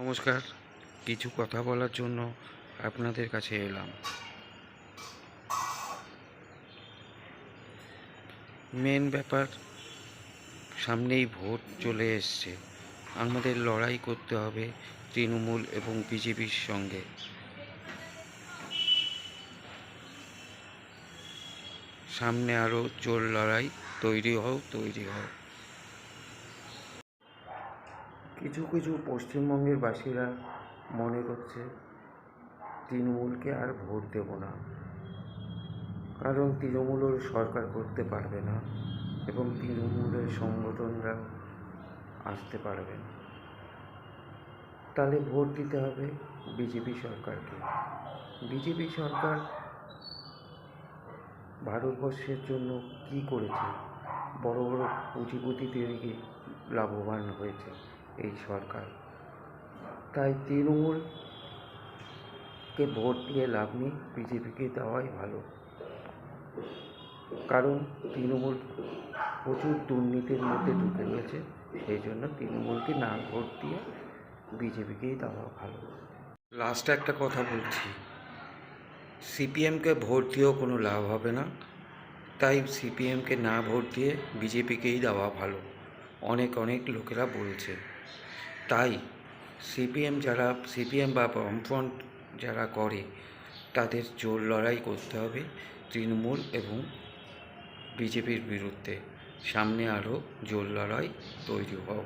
নমস্কার। কিছু কথা বলার জন্য আপনাদের কাছে এলাম। মেন ব্যাপার, সামনেই ভোট চলে এসছে। আমাদের লড়াই করতে হবে তৃণমূল এবং বিজেপির সঙ্গে। সামনে আরও জোর লড়াই তৈরি হও তৈরি হও কিছু কিছু পশ্চিমবঙ্গের বাসীরা মনে করছে তৃণমূলকে আর ভোট দেব না। কারণ তৃণমূলও সরকার করতে পারবে না এবং তৃণমূলের সংগঠনরা আসতে পারবে না। তাহলে ভোট দিতে হবে বিজেপি সরকারকে। বিজেপি সরকার ভারতবর্ষের জন্য কি করেছে? বড় বড় পুঁজিপতিদেরকে লাভবান হয়েছে। এই সরকার। তাই তৃণমূলকে ভোট দিয়ে লাভ নেই, বিজেপিকে দেওয়াই ভালো। কারণ তৃণমূল প্রচুর দুর্নীতির মধ্যে ঢুকে গেছে, সেই জন্য তৃণমূলকে না ভোট দিয়ে বিজেপিকেই দেওয়া ভালো। লাস্ট একটা কথা বলছি। সিপিএমকে ভোট দিয়েও কোনো লাভ হবে না, তাই সিপিএমকে না ভোট দিয়ে বিজেপিকেই দেওয়া ভালো। অনেক অনেক লোকেরা বলছে। তাই সিপিএম যারা, সিপিএম বা বামফ্রন্ট যারা করে, তাদের জোর লড়াই করতে হবে তৃণমূল এবং বিজেপির বিরুদ্ধে। সামনে আরও জোর লড়াই তৈরি হও